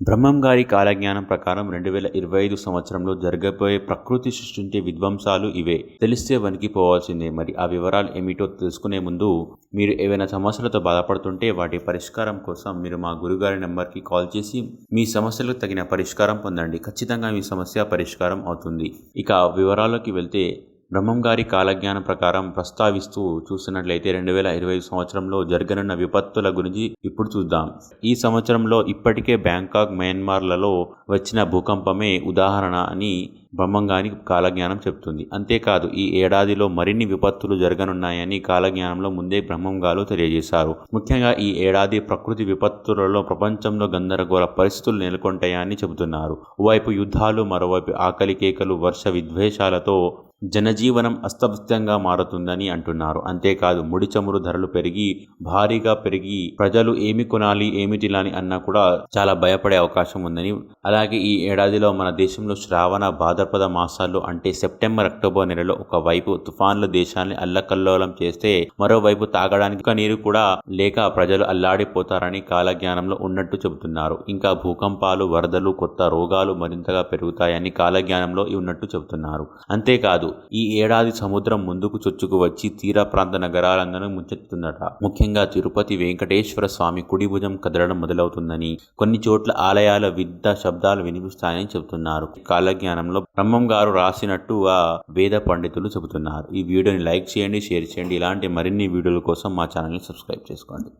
బ్రహ్మం గారి కాలజ్ఞానం ప్రకారం రెండు వేల ఇరవై ఐదు సంవత్సరంలో జరగబోయే ప్రకృతి సృష్టించే విధ్వంసాలు ఇవే. తెలిస్తే వణికిపోవాల్సిందే మరి ఆ వివరాలు ఏమిటో తెలుసుకునే ముందు మీరు ఏవైనా సమస్యలతో బాధపడుతుంటే వాటి పరిష్కారం కోసం మీరు మా గురుగారి నెంబర్కి కాల్ చేసి మీ సమస్యలకు తగిన పరిష్కారం పొందండి. ఖచ్చితంగా మీ సమస్య పరిష్కారం అవుతుంది. ఇక వివరాల్లోకి వెళ్తే బ్రహ్మం గారి కాలజ్ఞానం ప్రకారం ప్రస్తావిస్తూ చూసినట్లయితే రెండు వేల ఇరవై ఐదు సంవత్సరంలో జరగనున్న విపత్తుల గురించి ఇప్పుడు చూద్దాం. ఈ సంవత్సరంలో ఇప్పటికే బ్యాంకాక్ మయన్మార్లలో వచ్చిన భూకంపమే ఉదాహరణ అని బ్రహ్మంగాని కాలజ్ఞానం చెప్తుంది. అంతేకాదు ఈ ఏడాదిలో మరిన్ని విపత్తులు జరగనున్నాయని కాలజ్ఞానంలో ముందే బ్రహ్మంగాలు తెలియజేశారు. ముఖ్యంగా ఈ ఏడాది ప్రకృతి విపత్తులలో ప్రపంచంలో గందరగోళ పరిస్థితులు నెలకొంటాయని చెబుతున్నారు. ఓవైపు యుద్ధాలు మరోవైపు ఆకలి కేకలు వర్ష విద్వేషాలతో జనజీవనం అస్తవ్యస్తంగా మారుతుందని అంటున్నారు. అంతేకాదు ముడి చమురు ధరలు పెరిగి భారీగా పెరిగి ప్రజలు ఏమి కొనాలి ఏమి తినాలి అన్నా కూడా చాలా భయపడే అవకాశం ఉందని. అలాగే ఈ ఏడాదిలో మన దేశంలో శ్రావణ భాద్రపద మాసాల్లో అంటే సెప్టెంబర్ అక్టోబర్ నెలలో ఒకవైపు తుఫాన్లు దేశాన్ని అల్లకల్లోలం చేస్తే మరోవైపు తాగడానికి నీరు కూడా లేక ప్రజలు అల్లాడిపోతారని కాలజ్ఞానంలో ఉన్నట్టు చెబుతున్నారు. ఇంకా భూకంపాలు వరదలు కొత్త రోగాలు మరింతగా పెరుగుతాయని కాలజ్ఞానంలో ఉన్నట్టు చెబుతున్నారు. అంతేకాదు ఈ ఏడాది సముద్రం ముందుకు చొచ్చుకు వచ్చి తీర ప్రాంత నగరాలందరూ ముంచెత్తుతుందట ముఖ్యంగా తిరుపతి వెంకటేశ్వర స్వామి కుడి భుజం కదలడం మొదలవుతుందని కొన్ని చోట్ల ఆలయాల విద్య శబ్దాలు వినిపిస్తాయని చెబుతున్నారు. కాలజ్ఞానంలో బ్రహ్మం గారు రాసినట్టు ఆ వేద పండితులు చెబుతున్నారు. ఈ వీడియోని లైక్ చేయండి షేర్ చేయండి. ఇలాంటి మరిన్ని వీడియోల కోసం మా ఛానల్ని సబ్స్క్రైబ్ చేసుకోండి.